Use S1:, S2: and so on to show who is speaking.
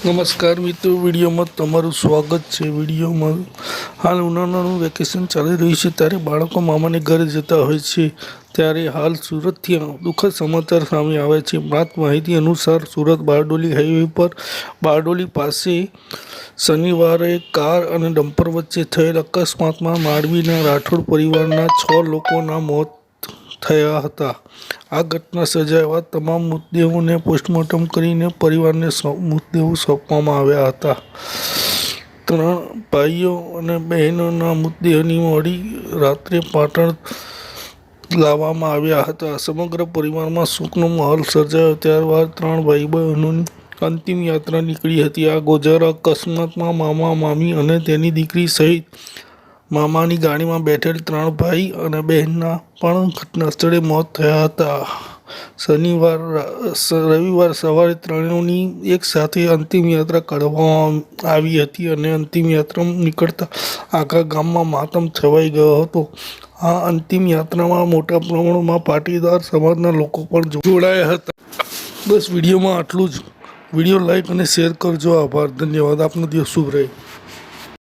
S1: નમસ્કાર મિત્રો, વિડીયોમાં તમારું સ્વાગત છે. વિડીયોમાં હાલ ઉનાળાનું વેકેશન ચાલી રહ્યું છે. ત્યારે બાળકો મામાને ઘરે જતા હોય છે. ત્યારે હાલ સુરતથી દુઃખદ સમાચાર સામે આવ્યા છે. પ્રાપ્ત માહિતી અનુસાર સુરત બારડોલી હાઈવે પર બારડોલી પાસે શનિવારે કાર અને ડમ્પર વચ્ચે થયેલ અકસ્માતમાં માંડવીના રાઠોડ પરિવારના છ લોકોના મોત થયા હતા. આ ઘટના સર્જાવા તમામ મૃતદેહોને પોસ્ટમોર્ટમ કરીને પરિવારને મૃતદેહો સોંપવામાં આવ્યા હતા. ત્રણ ભાઈઓ અને બહેનોના મૃતદેહની મોડી રાત્રે પાટણ લાવવામાં આવ્યા હતા. સમગ્ર પરિવારમાં શોકનો માહોલ સર્જાયો. ત્યારબાદ ત્રણ ભાઈ બહેનોની અંતિમ યાત્રા નીકળી હતી. આ ગોજર અકસ્માતમાં મામા, મામી અને તેની દીકરી સહિત મામાની ગાડીમાં બેઠેલ ત્રણ ભાઈ અને બહેનના પણ ઘટના મોત થયા હતા. શનિવાર રવિવાર સવારે ત્રણેયની એક સાથે અંતિમ યાત્રા કાઢવામાં આવી હતી અને અંતિમ યાત્રા નીકળતા આખા ગામમાં માતમ છવાઈ ગયો હતો. આ અંતિમ યાત્રામાં મોટા પ્રમાણમાં પાટીદાર સમાજના લોકો પણ જોડાયા હતા. બસ વિડીયોમાં આટલું જ. વીડિયો લાઈક અને શેર કરજો. આભાર. ધન્યવાદ. આપનો દિવસ શુભ રહે.